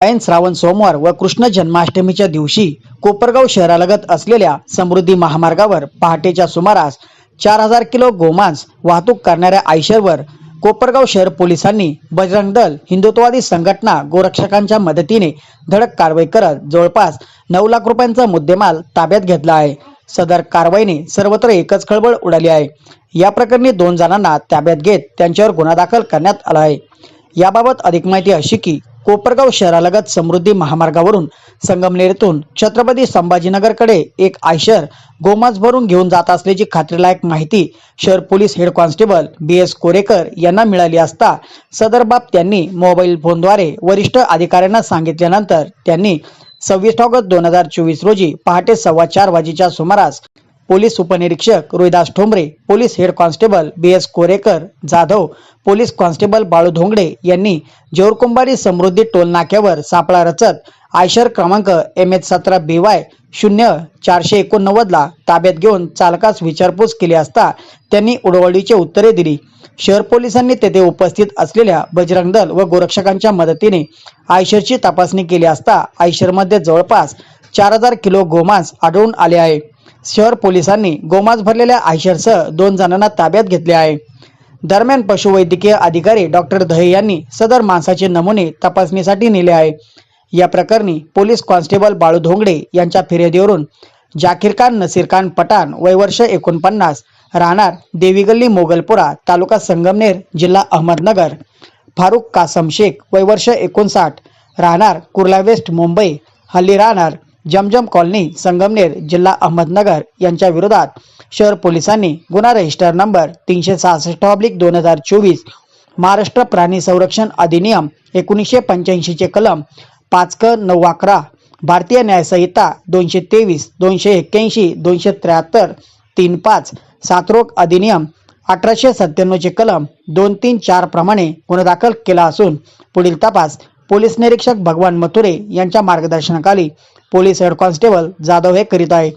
ऐन श्रावण सोमवार व कृष्ण जन्माष्टमीच्या दिवशी कोपरगाव शहरालगत असलेल्या समृद्धी महामार्गावर पहाटेच्या सुमारास चार हजार किलो गोमांस वाहतूक करणाऱ्या आयशरवर कोपरगाव शहर पोलिसांनी बजरंग दल हिंदुत्ववादी संघटना गोरक्षकांच्या मदतीने धडक कारवाई करत जवळपास नऊ लाख रुपयांचा मुद्देमाल ताब्यात घेतला आहे. सदर कारवाईने सर्वत्र एकच खळबळ उडाली आहे. या प्रकरणी दोन जणांना ताब्यात घेत त्यांच्यावर गुन्हा दाखल करण्यात आला आहे. याबाबत अधिक माहिती अशी की कोपरगाव शहरालगत समृद्धी महामार्गावरून संगमनेरतून छत्रपती संभाजीनगरकडे एक आयशर गोमांस भरून घेऊन जात असल्याची खात्रीलायक माहिती शहर police head constable B S Korekar यांना मिळाली असता सदर बाब त्यांनी मोबाईल फोनद्वारे वरिष्ठ अधिकाऱ्यांना सांगितल्यानंतर त्यांनी सव्वीस ऑगस्ट दोन हजार चोवीस रोजी पहाटे सव्वा चार वाजेच्या सुमारास पोलीस उपनिरीक्षक Rohidas Thombare police head constable B S Korekar Jadhav police constable Balu Dhongade यांनी जोरकुंबारी समृद्धी टोल नाक्यावर सापळा रचत आयशर क्रमांक एम एच सतरा बी वाय शून्य चारशे एकोणनव्वदला ताब्यात घेऊन चालकास विचारपूस केली असता त्यांनी उडवडीचे उत्तरे दिली. शहर पोलिसांनी तेथे उपस्थित असलेल्या बजरंग दल व गोरक्षकांच्या मदतीने आयशरची तपासणी केली असता आयशरमध्ये जवळपास चार हजार किलो गोमांस आढळून आले आहे. शहर पोलिसांनी गोमांस भरलेल्या आयशरसह दोन जणांना ताब्यात घेतले आहे. दरम्यान पशुवैद्यकीय अधिकारी डॉक्टर दहे यांनी सदर मांसाचे नमुने तपासणीसाठी नेले आहे. या प्रकरणी पोलीस कॉन्स्टेबल बाळू धोंगडे यांच्या फिर्यादीवरून जाकीर खान नसीर खान पठाण वयवर्ष एकोणपन्नास राहणार देवीगल्ली मोगलपुरा तालुका संगमनेर जिल्हा अहमदनगर फारुख कासम शेख वयवर्ष एकोणसाठ राहणार कुर्ला वेस्ट मुंबई हल्ली राहणार जमजम कॉलनी संगमनेर जिल्हा अहमदनगर यांच्या विरोधात शहर पोलिसांनी गुन्हा रजिस्टर नंबर तीनशे सहासष्ट ऑब्लिक दोन हजार चोवीस महाराष्ट्र प्राणी संरक्षण अधिनियम एकोणीसशे पंच्याऐंशीचे कलम पाच क नऊ अकरा भारतीय न्यायसंहिता दोनशे तेवीस दोनशे एक्क्याऐंशी दोनशे त्र्याहत्तर तीन पाच सातरोग अधिनियम अठराशे सत्त्याण्णवचे कलम दोन तीन चार प्रमाणे गुन्हा दाखल केला असून पुढील तपास पोलीस निरीक्षक भगवान मथुरे यांच्या मार्गदर्शनाखाली पोलीस हेड कॉन्स्टेबल जाधव हे करीत आहे